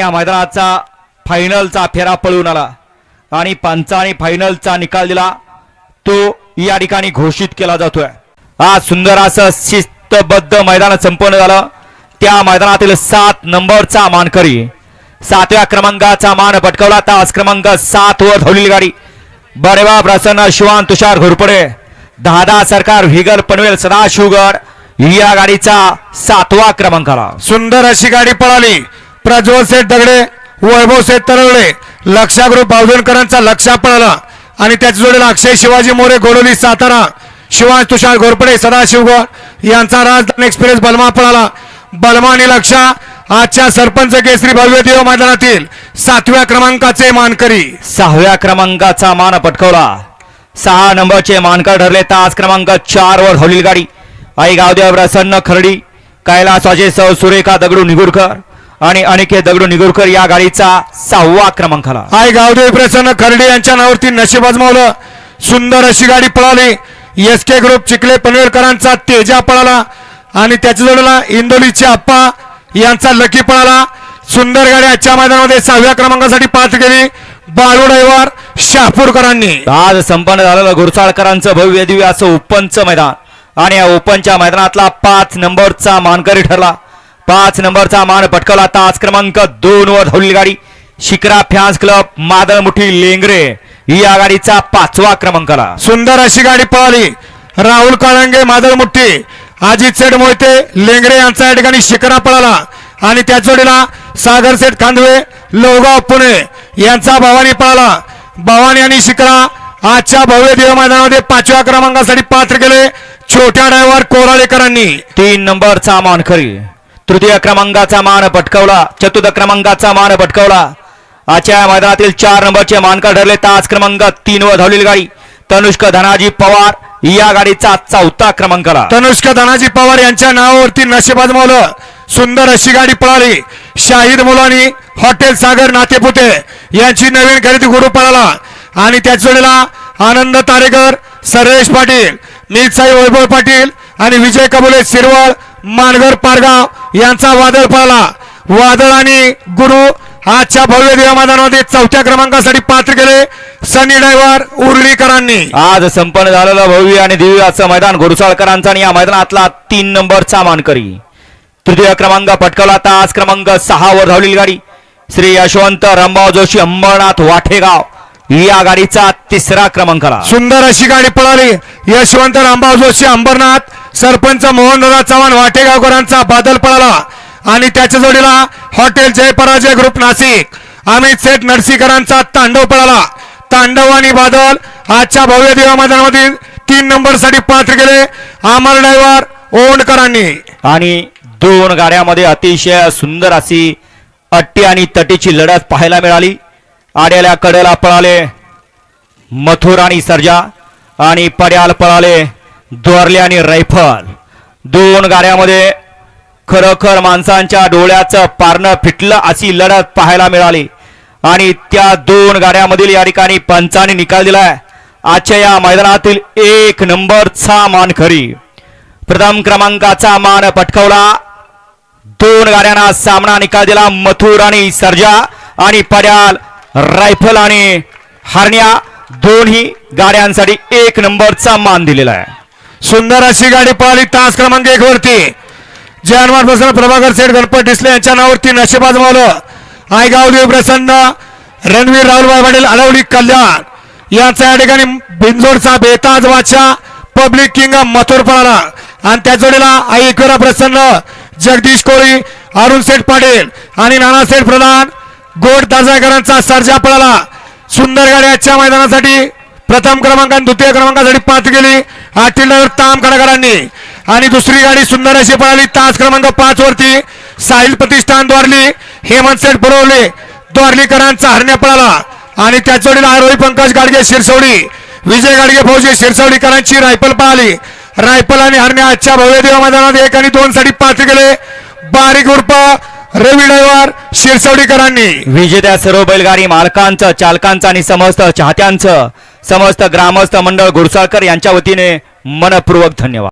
या मैदानाचा फायनलचा फेरा पळून आला. आणि पंचाने फायनलचा निकाल दिला. तो या ठिकाणी घोषित केला जातोय. आज सुंदर असं शिस्तबद्ध मैदान संपन्न झालं. त्या मैदानातील सात नंबरचा मानकरी सातव्या क्रमांकाचा मान पटकवला. तास क्रमांक सात वर धावलेली गाडी. बरेवा प्रसन्न शिवान तुषार घोरपडे. दादा सरकार व्हिगर पनवेल सदाशिवगड या गाडीचा सातवा क्रमांक आला सुंदर अशी गाडी पळाली. प्रज्वल सेठ दगडे वैभव सेठ तरवडे लक्षा ग्रुप बावधनकरांचा लक्षा पळाला आणि त्याच्या जोडीला अक्षय शिवाजी मोरे गोडोली सातारा शिवाज तुषार घोरपडे सदाशिवगड यांचा राजधानी एक्सप्रेस बलमा पळाला बलमा आणि लक्षा आजच्या सरपंच केसरी भव्य देव मैदानातील सातव्या क्रमांकाचे मानकरी. सहाव्या क्रमांकाचा मान पटकवला. सहा नंबरचे मानकर ठरले तास क्रमांक चार वर धावलेली गाडी आई गावदेव प्रसन्न खरडी कैलासाचे सौ सुरेखा दगडू निगुरकर आणि अनिकेत दगडू निगुरकर या गाडीचा सहावा क्रमांकाला. आई गावदेवी प्रसन्न खर्डे यांच्या नावावरती नशीब आजमावलं. सुंदर अशी गाडी पळाली. एस के ग्रुप चिखले पनवेलकरांचा तेजा पळाला. आणि त्याच्या जोडीला इंदोलीचे आप्पा यांचा लकी पळाला. सुंदर गाडी आजच्या मैदानामध्ये सहाव्या क्रमांकासाठी पात्र केली. बाळू ड्रायव्हर शहापूरकरांनी. आज संपन्न झालेलं गुरसाळकरांचं भव्य दिव्य असं ओपनचं मैदान. आणि या ओपनच्या मैदानातला पाच नंबरचा मानकरी ठरला. पाच नंबरचा मान पटकावला तास क्रमांक दोन वर धावलेली गाडी. Shikara fans club Madalmuthi Lengare. या गाडीचा पाचवा क्रमांकाला. सुंदर अशी गाडी पळाली राहुल काळंगे मादळमुठ्ठी अजित सेठ मोहिते लेंगरे यांचा या ठिकाणी शिकरा पळाला. आणि त्या जोडीला सागर सेठ खांदवे लोहगाव पुणे यांचा भवानी पळाला. भवानी आणि शिकरा आजच्या भव्य देव मैदानामध्ये पाचव्या क्रमांकासाठी पात्र केले छोट्या ड्रायव्हर कोराळेकरांनी. तीन नंबरचा मानकरी तृतीय क्रमांकाचा मान पटकवला चतुर्थ क्रमांकाचा मान पटकवला. आजच्या मैदानातील चार नंबरचे मानकर ठरले. तास क्रमांक तीन वर धावलेली गाडी तनुष्क धनाजी पवार. या गाडीचा चौथा क्रमांकाला. तनुष्क धनाजी पवार यांच्या नावावरती नशीब आजमावलं सुंदर अशी गाडी पळाली. शाहिद मुलानी हॉटेल सागर नातेपुते यांची नवीन खरेदी गुरु पळाला. आणि त्याच वेळेला आनंद तारेकर सर्वेश पाटील नीलसाई वैभव पाटील आणि विजय कबुले शिरवळ मानगर पारगाव यांचा वादळ पडला वादळ आणि गुरु आजच्या भव्य देव मैदानामध्ये चौथ्या क्रमांकासाठी पात्र केले सनी ड्रायव्हर उर्लीकरांनी. आज संपन्न झालेलं भव्य आणि दिव्य मैदान घोरसाळकरांचा आणि या मैदानातला तीन नंबरचा मानकरी. तृतीय क्रमांक पटकावला तास क्रमांक सहा वर धावलेली गाडी. श्री यशवंत रामभाऊ जोशी अंबरनाथ वाठेगाव. या गाडीचा तिसरा क्रमांकाला सुंदर अशी गाडी पळाली. यशवंत रामभाऊ जोशी अंबरनाथ सरपंच मोहनदादा चव्हाण वाटेगावकरांचा बादल पळाला. आणि त्याच्या जोडीला हॉटेल जय पराजय ग्रुप नाशिक अमित सेठ नरसीकरांचा तांडव पळाला. तांडव आणि बादल आजच्या भव्य देवा मैदानामध्ये तीन नंबरसाठी पात्र केले अमर ड्रायव्हर ओंडकरांनी. आणि दोन गाड्यामध्ये अतिशय सुंदर अशी अट्टी आणि तटीची लढत पाहायला मिळाली. आड्याला कडेला पळाले. मथुर आणि सर्जा आणि पड्याल पळाले. दोरले आणि रायफल दोन गाड्यामध्ये खरोखर माणसांच्या डोळ्याचं पारणं फिटलं अशी लढत पाहायला मिळाली. आणि त्या दोन गाड्यामधील या ठिकाणी पंचाने निकाल दिलाय. आजच्या या मैदानातील एक नंबरचा मानखरी प्रथम क्रमांकाचा मान पटकवला. दोन गाड्यांना सामना निकाल दिला मथुर आणि सर्जा आणि पड्याल रायफल आणि हरण्या दोन्ही गाड्यांसाठी एक नंबरचा मान दिलेला आहे. सुंदर अशी गाडी पळाली तास क्रमांक एक वरती. जयनवार प्रसन्न प्रभाकर सेठ गणपत डिसले यांच्या नावावरती नशीब मावलं. आयगाव देव प्रसन्न रणवीर राहुलभाई पाटील अलवली कल्याण. यांचा या ठिकाणी बिंजोडचा बेताज वाचा पब्लिक किंग मथुर पळाला. आणि त्या जोडीला आई प्रसन्न जगदीश कोळी अरुण सेठ पाटील आणि नानासेठ प्रधान. गोड ताजाकरांचा सर्जा पळाला. सुंदर गाडी आजच्या मैदानासाठी प्रथम क्रमांक आणि द्वितीय क्रमांकासाठी पाच गेली. आठील ताम कडकरांनी आणि दुसरी गाडी सुंदर अशी पळाली. तास क्रमांक पाच वरती साहिल प्रतिष्ठान द्वारली हेमंत सेठ पुरवले. द्वारलीकरांचा हरण्या पळाला. आणि त्या आरोही पंकज गाडगे शिरसवडी विजय गाडगे फौजी शिरसवडीकरांची रायफल पळाली. रायफल आणि हरण्या आजच्या भव्य देवा मैदानात एक आणि दोन साठी पाच गेले. बारीक उर्फ रवी ड्रायव्हर शिरसवडीकरांनी. विजेत्या सर्व बैलगाडी मालकांचं चालकांचं आणि समस्त चाहत्यांचं समस्त ग्रामस्थ मंडळ गुरसाळकर यांच्या वतीने मनपूर्वक धन्यवाद.